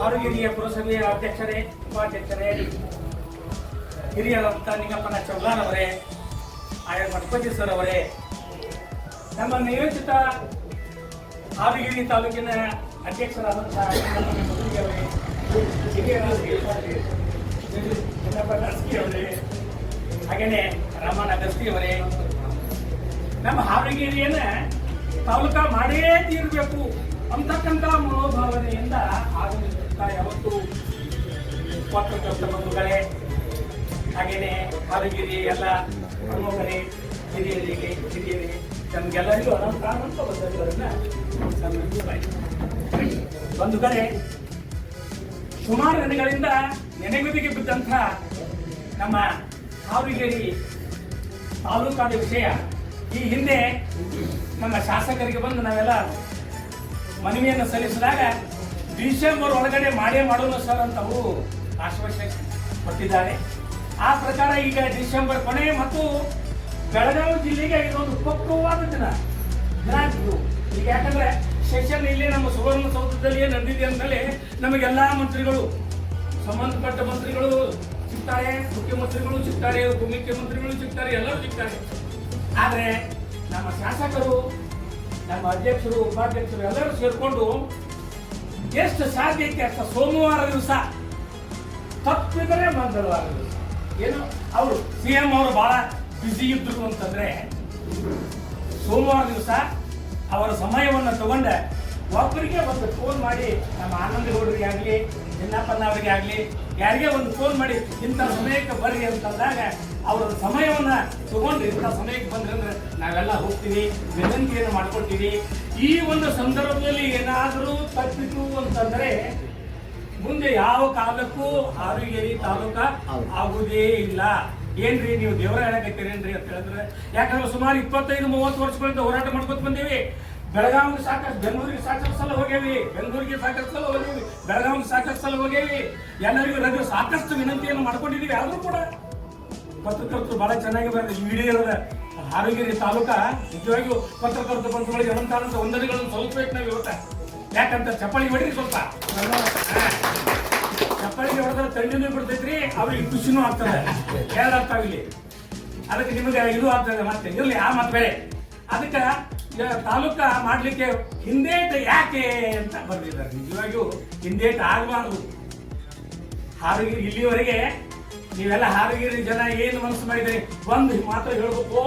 ಆರೋಗ್ಯ ಪುರಸಭೆಯ ಅಧ್ಯಕ್ಷರೇ ಉಪಾಧ್ಯಕ್ಷರೇ ಹಿರಿಯರಂತ ನಿಂಗಪ್ಪನ ಚೌಹಾನ್ ಅವರೇ ಆಯಾ ಗಣಪತಿ ಸರ್ ಅವರೇ ನಮ್ಮ ನಿಯೋಜಿತ ಆರುಗಿರಿ ತಾಲೂಕಿನ ನಿಂಗಪ್ಪನ ಮುದುಗಿ ಅವರೇ, ಹಾಗೇನೆ ರಾಮನ ಗಸ್ತಿ ಅವರೇ ನಮ್ಮ ಹಾವೇರಿಯನ್ನ ತಾಲೂಕ ಮಾಡೇ ತೀರಬೇಕು ಅಂತಕ್ಕಂಥ ಮನೋಭಾವನೆಯಿಂದ ಆಗಮಿಸುತ್ತಾ ಯಾವತ್ತು. ಪತ್ರಕರ್ತ ಬಂಧುಗಳೇ ಹಾಗೇನೆ ಹಾವೇರಿ ಎಲ್ಲ ಪ್ರಮುಖರೇ, ಹಿರಿಯರಿಗೆ, ಹಿರಿಯರೇ, ನಮ್ಗೆಲ್ಲರಿಗೂ ಅನಂತ ಬಂದವರನ್ನ ಬಂದವರನ್ನ ಬಂಧುಗಳೇ, ಸುಮಾರು ದಿನಗಳಿಂದ ನೆನೆಗುದಿಗೆ ಬಿದ್ದಂಥ ನಮ್ಮ ಹಾವೇರಿ ತಾಲೂಕಾದ ವಿಷಯ. ಈ ಹಿಂದೆ ನಮ್ಮ ಶಾಸಕರಿಗೆ ಬಂದು ನಾವೆಲ್ಲ ಮನವಿಯನ್ನು ಸಲ್ಲಿಸಿದಾಗ ಡಿಸೆಂಬರ್ ಒಳಗಡೆ ಮಾಡೇ ಮಾಡೋಣ ಸರ್ ಅಂತ ಅವರು ಆಶ್ವಾಸನೆ ಕೊಟ್ಟಿದ್ದಾರೆ. ಆ ಪ್ರಕಾರ ಈಗ ಡಿಸೆಂಬರ್ ಕೊನೆ ಮತ್ತು ಬೆಳಗಾವಿ ಜಿಲ್ಲೆಗೆ ಇದೊಂದು ಉಪಕ್ರವಾದ ದಿನ. ಇದು. ಈಗ ಯಾಕಂದ್ರೆ ಸೆಷನ್ ಇಲ್ಲಿ ನಮ್ಮ ಸುವರ್ಣಸೌಧದಲ್ಲಿ ನಡೆದಿದೆ ಅಂತಲೇ ನಮಗೆಲ್ಲಾ ಮಂತ್ರಿಗಳು, ಸಂಬಂಧಪಟ್ಟ ಮಂತ್ರಿಗಳು ಸಿಗ್ತಾರೆ, ಮುಖ್ಯಮಂತ್ರಿಗಳು ಸಿಗ್ತಾರೆ, ಉಪಮುಖ್ಯಮಂತ್ರಿಗಳು ಸಿಗ್ತಾರೆ, ಎಲ್ಲರೂ ಸಿಗ್ತಾರೆ. ಆದರೆ ನಮ್ಮ ಶಾಸಕರು, ನಮ್ಮ ಅಧ್ಯಕ್ಷರು, ಉಪಾಧ್ಯಕ್ಷರು ಎಲ್ಲರೂ ಸೇರಿಕೊಂಡು ಎಷ್ಟು ಸಾಧ್ಯಕ್ಕೆ ಅಷ್ಟ ಸೋಮವಾರ ದಿವಸ ತಪ್ಪಿದರೆ ಮಂಗಳವಾರ ದಿವಸ. ಏನು? ಅವರು ಸಿ ಎಂ ಅವರು ಬಹಳ ಬ್ಯುಸಿ ಇದ್ರು ಅಂತಂದ್ರೆ ಸೋಮವಾರ ದಿವಸ ಅವರ ಸಮಯವನ್ನು ತಗೊಂಡ. ಒಬ್ಬರಿಗೆ ಒಂದು ಫೋನ್ ಮಾಡಿ, ನಮ್ಮ ಆನಂದಗೌಡರಿಗೆ ಆಗಲಿ ಚಿನ್ನಪ್ಪನ ಅವರಿಗೆ ಆಗಲಿ ಯಾರಿಗೆ ಒಂದು ಫೋನ್ ಮಾಡಿ ಇಂಥ ಸಮಯಕ್ಕೆ ಬರ್ರಿ ಅಂತಂದಾಗ ಅವರ ಸಮಯವನ್ನ ತಗೊಂಡು ಇಂಥ ಸಮಯಕ್ಕೆ ಬಂದ್ರೆ ಅಂದ್ರೆ ನಾವೆಲ್ಲ ಹೋಗ್ತೀವಿ ವಿನಂತಿಯನ್ನು ಮಾಡ್ಕೊಳ್ತೀವಿ. ಈ ಒಂದು ಸಂದರ್ಭದಲ್ಲಿ ಏನಾದರೂ ತಪ್ಪಿತು ಅಂತಂದ್ರೆ ಮುಂದೆ ಯಾವ ಕಾಲಕ್ಕೂ ಆರುಗೇರಿ ತಾಲೂಕ ಆಗುವುದೇ ಇಲ್ಲ. ಏನ್ರಿ ನೀವು ದೇವರ ಹೇಳಕತ್ತೀರೇನ್ರಿ ಅಂತ ಹೇಳಿದ್ರೆ? ಯಾಕಂದ್ರೆ ಸುಮಾರು ಇಪ್ಪತ್ತೈದು ಮೂವತ್ತು ವರ್ಷಗಳಿಂದ ಹೋರಾಟ ಮಾಡ್ಕೊತ ಬಂದೇವಿ. ಬೆಳಗಾವಿಗೆ ಸಾಕಷ್ಟು, ಬೆಂಗಳೂರಿಗೆ ಸಾಕಷ್ಟು ಸಲ ಹೋಗೇವಿ. ಬೆಂಗಳೂರಿಗೆ ಸಾಕಷ್ಟು ಸಲ ಹೋಗೇವಿ. ಬೆಳಗಾವಿಗೆ ಸಾಕಷ್ಟು ಸಲ ಹೋಗೇವಿ. ಎಲ್ಲರಿಗೂ ರಜೆ, ಸಾಕಷ್ಟು ವಿನಂತಿಯನ್ನು ಮಾಡ್ಕೊಂಡಿದೀವಿ. ಆದರೂ ಕೂಡ ಪತ್ರಕರ್ತರು ಬಹಳ ಚೆನ್ನಾಗಿ ಬರೆದ ವಿಡಿಯೋದ ಹಾವೇರಿ ತಾಲೂಕಾ, ನಿಜವಾಗಿಯೂ ಪತ್ರಕರ್ತ ಬಂಧುಗಳಿಗೆ ಅನಂತಾನಂತ ವಂದನೆಗಳನ್ನು ಸಲ್ಲಿಸಬೇಕು ನಾವು ಇವತ್ತ. ಯಾಕಂತ ಚಪ್ಪಳಿ ಹೊಡಿರಿ ಸ್ವಲ್ಪ. ಚಪ್ಪಳಿಗೆ ಹೊಡೆದ್ರೆ ತಂಡಿನೂ ಬಿಡ್ತೈತ್ರಿ, ಅವ್ರಿಗೆ ಖುಷಿನೂ ಆಗ್ತದೆ. ಇಲ್ಲಿ? ಅದಕ್ಕೆ ನಿಮಗೆ ಇದು ಆಗ್ತದೆ ಮತ್ತೆ. ಇರಲಿ, ಆ ಮತ್ತೆ ಅದಕ್ಕೆ ತಾಲೂಕ ಮಾಡ್ಲಿಕ್ಕೆ ಹಿಂದೇಟ ಯಾಕೆ ಅಂತ ಬರ್ದಿದ್ದಾರೆ ನಿಜವಾಗಿಯೂ ಹಿಂದೇಟ ಆಗಬಾರ್ದು. ಹಾರಗಿ ಇಲ್ಲಿವರೆಗೆ ನೀವೆಲ್ಲ ಹಾರಗಿರಿ ಜನ ಏನು ಮನಸ್ಸು ಮಾಡಿದ್ರಿ? ಒಂದು ಮಾತ್ರ ಹೇಳ್ಬೇಕು.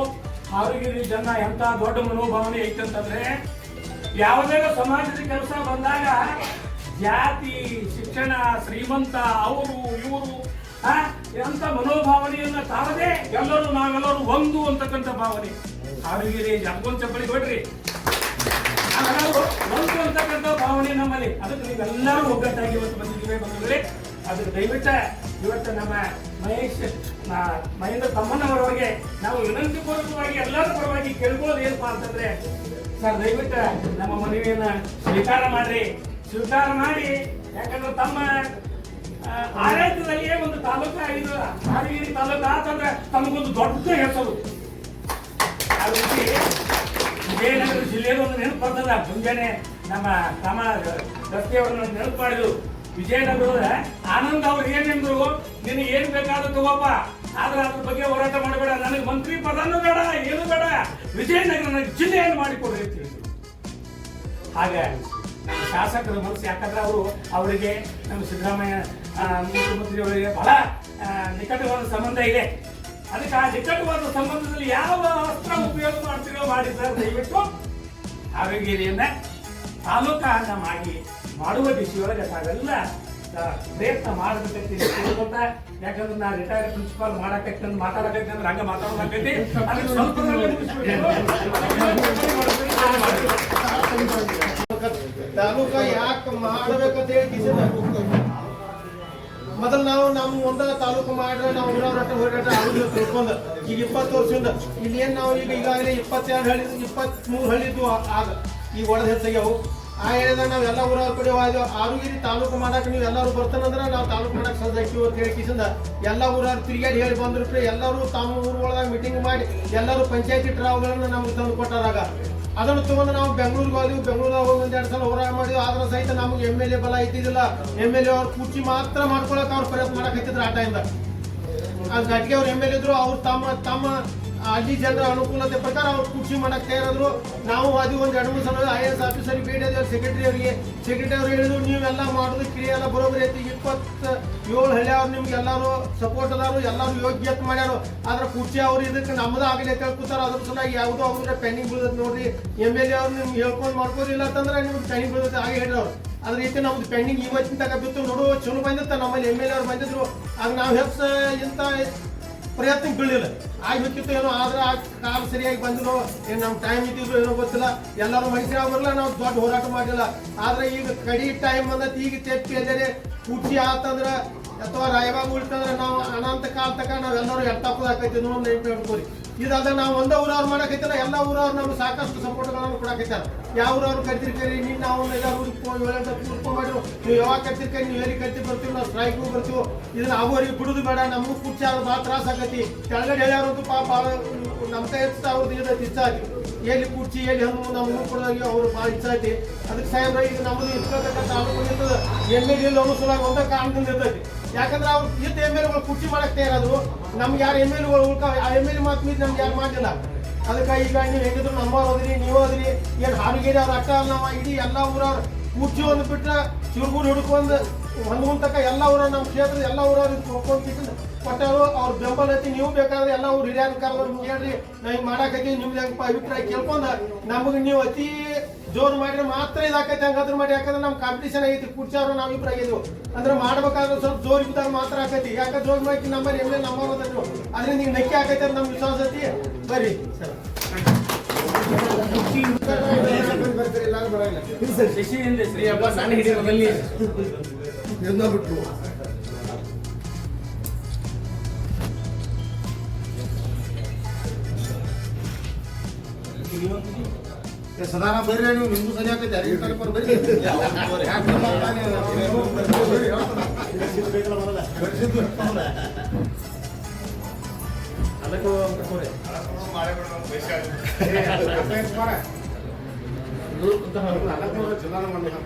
ಹಾರಗಿರಿ ಜನ ಎಂತ ದೊಡ್ಡ ಮನೋಭಾವನೆ ಐತಂತಂದ್ರೆ, ಯಾವುದೇ ಸಮಾಜದ ಕೆಲಸ ಬಂದಾಗ ಜಾತಿ, ಶಿಕ್ಷಣ, ಶ್ರೀಮಂತ, ಅವರು, ಇವರು ಎಂತ ಮನೋಭಾವನೆಯನ್ನ ತಾರದೆ ಎಲ್ಲರೂ ನಾವೆಲ್ಲರೂ ಒಂದು ಅಂತಕ್ಕಂಥ ಭಾವನೆ. ಹಾವೇರಿ ಜಗ್ಗೊಂದ್ ಚಪ್ಪಲಿ ಕೊಡ್ರಿ. ಒಂದು ಅಂತಕ್ಕಂಥ ಭಾವನೆ ನಮ್ಮಲ್ಲಿ. ಅದಕ್ಕೆ ನೀವೆಲ್ಲರೂ ಒಗ್ಗಟ್ಟಾಗಿ ಇವತ್ತು ಬಂದಿದ್ದೀವಿ ಬಂದಿದ್ರೆ ಅದಕ್ಕೆ ದಯವಿಟ್ಟು ಇವತ್ತು ನಮ್ಮ ಮಹೇಶ್ ಮಹೇಂದ್ರ ತಮ್ಮಣ್ಣವರವರಿಗೆ ನಾವು ವಿನಂತಿ ಪೂರ್ವಕವಾಗಿ ಎಲ್ಲರ ಪರವಾಗಿ ಕೇಳ್ಕೊಳ್ಳೋದು ಏನಪ್ಪಾ ಅಂತಂದ್ರೆ, ಸರ್, ದಯವಿಟ್ಟು ನಮ್ಮ ಮನವಿಯನ್ನ ಸ್ವೀಕಾರ ಮಾಡ್ರಿ. ಸ್ವೀಕಾರ ಮಾಡಿ, ಯಾಕಂದ್ರೆ ತಮ್ಮ ಆಡಳಿತದಲ್ಲಿಯೇ ಒಂದು ತಾಲೂಕು ಇದು ಹಾವೇರಿ ತಾಲೂಕು ಆತಂದ್ರೆ ತಮಗೊಂದು ದೊಡ್ಡ ಹೆಸರು. ಆ ರೀತಿ ವಿಜಯನಗರ ಜಿಲ್ಲೆಯ ಒಂದು ನೆನಪು ಬರ್ತದ ಮುಂಜಾನೆ ನಮ್ಮ ತಮ್ಮ ರಸ್ತೆಯವರನ್ನ ನೆನಪು ಮಾಡಿದ್ರು. ವಿಜಯನಗರದ ಆನಂದ್ ಅವ್ರು ಏನೆಂದ್ರು ನಿನಗೆ ಏನು ಬೇಕಾದ್ರೂ ತಗೋಪ್ಪ ಆದ್ರೆ ಅದ್ರ ಬಗ್ಗೆ ಹೋರಾಟ ಮಾಡಬೇಡ ನನಗೆ ಮಂತ್ರಿ ಪದನೂ ಬೇಡ ಏನು ಬೇಡ ವಿಜಯನಗರ ಜಿಲ್ಲೆಯನ್ನು ಮಾಡಿಕೊಡ್ರಿ ಅಂತ ಹೇಳಿದ್ರು ಹಾಗೆ ಶಾಸಕರ ಮನಸ್ಸು ಯಾಕಂದ್ರೆ ಅವರು ಅವರಿಗೆ ನಮ್ಮ ಸಿದ್ದರಾಮಯ್ಯ ಮುಖ್ಯಮಂತ್ರಿಯವರಿಗೆ ಬಹಳ ನಿಕಟವಾದ ಸಂಬಂಧ ಇದೆ. ಅದಕ್ಕೆ ಆ ನಿಕಟವಾದ ಸಂಬಂಧದಲ್ಲಿ ಯಾವ ಅಸ್ತ್ರ ಉಪಯೋಗ ಮಾಡ್ತೀರೋ ಮಾಡಿ ಸರ್, ದಯವಿಟ್ಟು ಆರೋಗ್ಯರಿಯನ್ನ ತಾಲೂಕಾನ ಮಾಡಿ ಮಾಡುವ ದಿಶೆಯೊಳಗೆ ತಾವೆಲ್ಲ ಪ್ರಯತ್ನ ಮಾಡಬೇಕಂತ ತಿಳ್ಕೊತ ಯಾಕಂದ್ರೆ ನಾ ರಿಟೈರ್ ಪ್ರಿನ್ಸಿಪಾಲ್ ಮಾಡಕ್ಕೆ ಮಾತಾಡಬೇಕಂದ್ರೆ ಹಂಗ ಮಾತಾಡೋದಾಗೈತಿ. ತಾಲೂಕ ಯಾಕೆ ಮಾಡ್ಬೇಕಂತ ಹೇಳಿ ಮೊದಲು ನಾವು ನಮ್ಮ ಒಂದ ತಾಲೂಕು ಮಾಡ್ರೆ ನಾವು ಊರವ್ರ ಹೋರಾಟ ಆಗುದಿಲ್ಲ ತಿಳ್ಕೊಂಡು ಈಗ ಇಪ್ಪತ್ತು ವರ್ಷದಿಂದ ಇಲ್ಲಿ ಏನು ನಾವು ಈಗ ಈಗಾಗಲೇ ಇಪ್ಪತ್ತೆರಡು ಹಳ್ಳಿ ಇಪ್ಪತ್ತ್ ಮೂರು ಹಳ್ಳಿದ್ದು ಆಗ. ಈಗ ಒಡೆದು ಹೆಚ್ಚಾಗ್ಯಾವು ಆ ಹೇಳಿದಾಗ ನಾವು ಎಲ್ಲ ಊರವ್ರ ಕಡೆ ಆಗ ಆರುಗಿರಿ ತಾಲೂಕು ಮಾಡಕ್ಕೆ ನೀವು ಎಲ್ಲರೂ ಬರ್ತಾನಂದ್ರೆ ನಾವು ತಾಲೂಕು ಮಾಡಕ್ಕೆ ಸಜ್ಜ ಹಾಕಿವಿ ಅಂತ ಎಲ್ಲ ಊರವ್ರು ತಿರುಗಾಡಿ ಹೇಳಿ ಬಂದ್ರು. ಎಲ್ಲರೂ ತಮ್ಮ ಊರೊಳಗೆ ಮೀಟಿಂಗ್ ಮಾಡಿ ಎಲ್ಲರೂ ಪಂಚಾಯತಿ ಟ್ರಾವ್ಗಳನ್ನು ನಮ್ಗೆ ತಂದು ಕೊಟ್ಟಾರಾಗ. ಅದನ್ನು ತಗೊಂಡು ನಾವು ಬೆಂಗಳೂರಿಗೆ ಹೋದ್ವಿ. ಬೆಂಗಳೂರಿಗೆ ಹೋಗಿ ಒಂದ್ ಎರಡು ಸಲ ಹೋರಾಟ ಮಾಡಿದ್ವಿ. ಆದ್ರೆ ಸಹಿತ ನಮಗೆ ಎಂ ಎಲ್ ಎ ಬಲ ಇದ್ದಿದ್ದಿಲ್ಲ. ಎಂ ಎಲ್ ಎ ಅವ್ರ ಕುರ್ಚಿ ಮಾತ್ರ ಮಾಡ್ಕೊಳಕ್ ಅವ್ರು ಪ್ರಯತ್ನ ಮಾಡಕ್ ಹತ್ತಿದ್ರು ಆ ಟೈಮ್ದಾಗ ಆ ಘಟ್ಗೆ ಅವ್ರು ಎಂ ಎಲ್ ಇದ್ರು, ಅವ್ರು ತಮ್ಮ ತಮ್ಮ ಅಲ್ಲಿ ಜನರ ಅನುಕೂಲತೆ ಪ್ರಕಾರ ಅವ್ರು ಕುರ್ಚಿ ಮಾಡಕ್ ತಯಾರಾದ್ರು. ನಾವು ಅದು ಒಂದು ಎರಡು ಮೂರು ಸಲ ಐ ಎಸ್ ಆಫೀಸರ್ ಬೇಡಿದ್ರು ಸೆಕ್ರೆಟರಿ ಅವರಿಗೆ. ಸೆಕ್ರೆಟರಿ ಅವ್ರು ಹೇಳಿದ್ರು, ನೀವೆಲ್ಲ ಮಾಡೋದು ಕ್ರಿಯೆ ಎಲ್ಲ ಬರೋಬ್ಬರಿ ಐತಿ. ಇಪ್ಪತ್ತು ಏಳು ಹಳ್ಳಿ ಅವ್ರು ನಿಮ್ಗೆ ಎಲ್ಲರೂ ಸಪೋರ್ಟ್ ಅದಾರು, ಎಲ್ಲರೂ ಯೋಗ್ಯತೆ ಮಾಡ್ಯಾರು. ಆದ್ರೆ ಕುರ್ಚಿ ಅವ್ರು ಇದಕ್ಕೆ ನಮ್ಮದು ಆಗಲಿ ಕೇಳ್ಕೊತಾರ. ಅದ್ರ ಸಲುವಾಗಿ ಯಾವುದೋ ಅವ್ರ ಪೆಂಡಿಂಗ್ ಬೀಳುತ್ತೆ ನೋಡ್ರಿ. ಎಂ ಎಲ್ ಎ ಅವ್ರು ನಿಮ್ಗೆ ಹೇಳ್ಕೊಂಡು ಮಾಡ್ಕೋದಿಲ್ಲ ಅಂತಂದ್ರೆ ನಿಮ್ಗೆ ಪೆಂಡಿಂಗ್ ಬೀಳುತ್ತೆ ಹಾಗೆ ಹೇಳಿದ್ರು ಅದ್ರ ರೀತಿ ನಮ್ದು ಪೆಂಡಿಂಗ್ ಇವತ್ತಿನ ತಗ ಬಿತ್ತು ನೋಡು, ಚಲೋ ಬಂದಿತ್ತ. ನಮ್ಮಲ್ಲಿ ಎಂ ಎಲ್ ಎ ಅವ್ರು ಬಂದಿದ್ರು. ಆಗ ನಾವು ಹೆಚ್ಚ ಇಂಥ ಪ್ರಯತ್ನ ಬೀಳಿಲ್ಲ ಆಗ್ಬೇಕಿತ್ತು ಏನೋ, ಆದ್ರೆ ಆ ಕಾಲ ಸರಿಯಾಗಿ ಬಂದಿರೋ ಏನು ನಮ್ಮ ಟೈಮ್ ಇದ್ದಿದ್ರು ಏನೋ ಗೊತ್ತಿಲ್ಲ. ಎಲ್ಲರೂ ಮೈಸೂರು ಬರಲ್ಲ ನಾವು ದೊಡ್ಡ ಹೋರಾಟ ಮಾಡಿಲ್ಲ ಆದ್ರೆ ಈಗ ಕಡಿ ಟೈಮ್ ಬಂದೈತಿ, ಈಗ ತೆಪ್ಪಿ ಅಂದರೆ ಕುಟಿ ಆತಂದ್ರೆ ಅಥವಾ ರಾಯವಾಗಿ ಉಳಿತಂದ್ರೆ ನಾವು ಅನಂತ ಕಾಲ ತಕ ನಾವೆಲ್ಲರೂ ಎಟ್ಟಾಕೋದಾಕೈತಿ ನೋಡಿ ನೆನಪು ಹೇಳ್ಕೊರಿ. ಇದಾದ ನಾವು ಒಂದ ಊರವ್ರು ಮಾಡಕೈತಲ್ಲ, ಎಲ್ಲ ಊರವ್ರು ನಮ್ಗೆ ಸಾಕಷ್ಟು ಸಪೋರ್ಟ್ಗಳನ್ನು ಕೊಡಕೈತಾರ ಯಾವ ಊರವ್ರು ಕರಿತೀರಿ ಕರಿ ನೀನು ನಾವು ಎಲ್ಲ ಊರಿಗೆ ಮಾಡಿರು ನೀವು ಯಾವಾಗ ಕರ್ತೀರಿ ಕರಿ ನೀವು ಎಲ್ಲಿ ಕರ್ತಿ ಬರ್ತೀವಿ, ನಾವು ಸ್ಟ್ರೈಕ್ ಬರ್ತೀವಿ. ಇದನ್ನ ಆಗೋರಿಗೆ ಬಿಡುದು ಬೇಡ, ನಮಗೂ ಕುರ್ಚಿ ಆದ್ರೆ ಭಾಳ ತ್ರಾಸ ಆಗತಿ ಕೆಳಗಡೆ ಹೇಳ್ಯಾರಂತೂ ಪಾಪ ನಮ್ಮ ಕೈ ಅವ್ರದ್ದು ಇಚ್ಛಾ ಐತಿ ಎಲ್ಲಿ ಕುರ್ಚಿ ಎಲ್ಲಿ ಹಣ್ಣು ನಮಗೂ ಕೊಡೋದಾಗಿ ಅವ್ರು ಭಾಳ ಇಚ್ಛಾತಿ ಅದಕ್ಕೆ ಸಾಹೇಬ್ರ, ಈಗ ನಮ್ಮದು ಇಟ್ಕೊಳ್ತಕ್ಕಂಥ ಅನುಕೂಲ ಎಂ ಎಲ್ ಎಲ್ಲಿ ಅನುಸಲಾಗಿ ಒಂದ ಕಾರಣದಿಂದ ಇರ್ತೈತಿ. ಯಾಕಂದ್ರೆ ಅವ್ರು ಇದ್ದ ಎಂ ಎಲ್ಗಳು ಕುರ್ಚಿ ಮಾಡಕ್ ತಯಾರಾದ್ರು ನಮ್ಗೆ ಯಾರು ಎಂ ಎಲ್ಗಳು ಉಳ್ಕ ಆ ಎಂ ಎಲ್ ಮಾತು ಮೀರಿ ನಮ್ಗೆ ಯಾರು ಮಾಡಿಲ್ಲ ಅದಕ್ಕೆ ಈಗ ನೀವು ಹೆಂಗಿದ್ರು ನಮ್ಮ ಹೋದ್ರಿ, ನೀವು ಹೋದ್ರಿ, ಏನು ಹಾರುಗೇರಿ ಅವ್ರ ಅಟ್ಟ ನಾವು ಇಡೀ ಎಲ್ಲ ಊರವ್ರು ಕುರ್ಚಿ ಒಂದು ಬಿಟ್ರೆ ಚಿರುಗೂರು ಹಿಡ್ಕೊಂಡು ಹೊಂದ್ಕೊಂತಕ್ಕ ಎಲ್ಲ ಊರ ನಮ್ಮ ಕ್ಷೇತ್ರದ ಎಲ್ಲ ಊರವ್ರಿಗೆ ಕೊಟ್ಕೊಂಡು ಕೊಟ್ಟರು ಅವ್ರ ಬೆಂಬಲ ಐತಿ ನೀವು ಬೇಕಾದ್ರೆ ಎಲ್ಲ ಅವ್ರು ಹಿರಿಯ ನಿಮ್ಗೆ ಹೇಳ್ರಿ ನಾ ಹಿಂಗೆ ಮಾಡಾಕೈತಿ ನಿಮ್ದು ಹೆಂಗಪ್ಪ ಅಭಿಪ್ರಾಯ ಕೇಳ್ಕೊಂಡ ನಮಗೆ ನೀವು ಅತಿ ಜೋರು ಮಾಡಿದ್ರೆ ಮಾತ್ರ ಇದಾಕೈತಿ ಹಂಗಾದ್ರೆ ಮಾಡಿ ಯಾಕಂದ್ರೆ ನಮ್ಮ ಕಾಂಪಿಟೇಷನ್ ಆಗೈತಿ ಕುರ್ಚಾರು ನಾವು ಅಭಿಪ್ರಾಯ ಆಗಿದ್ವು ಅಂದ್ರೆ ಮಾಡ್ಬೇಕಾದ್ರೆ ಸ್ವಲ್ಪ ಜೋರು ಇದ್ದಾಗ ಮಾತ್ರ ಆಕೈತಿ ಯಾಕಂದ್ರೆ ಜೋರು ಮಾಡಿ ನಂಬರ್ ಎಂ ಎಲ್ ನಂಬರ್ ಅದ್ರು ಅದ್ರಿಂದ ನೀವು ನಕ್ಕಿ ಆಕೈತಿ ಅಂತ ನಮ್ಗೆ ವಿಶ್ವಾಸ ಐತಿ ಬರ್ರಿ ಸರ್ ಶಶಿಯಿಂದ ಶ್ರೀ ಹಬ್ಬ ಸಣ್ಣ ಹಿಡಿಯೋದಲ್ಲಿ ಬಿಟ್ಟು ಸದಾನ ಬರ್ರಿ ನೀವು ನಿಮ್ದು ಸರಿ ಆಗ್ತೈತೆ ಯಾರಿಗೆ ಕರ್ಕೊಂಡು ಬರ್ರಿ. ಏ, ಜಿಲ್ಲಾನ ಮಾಡ್ಬೇಕು.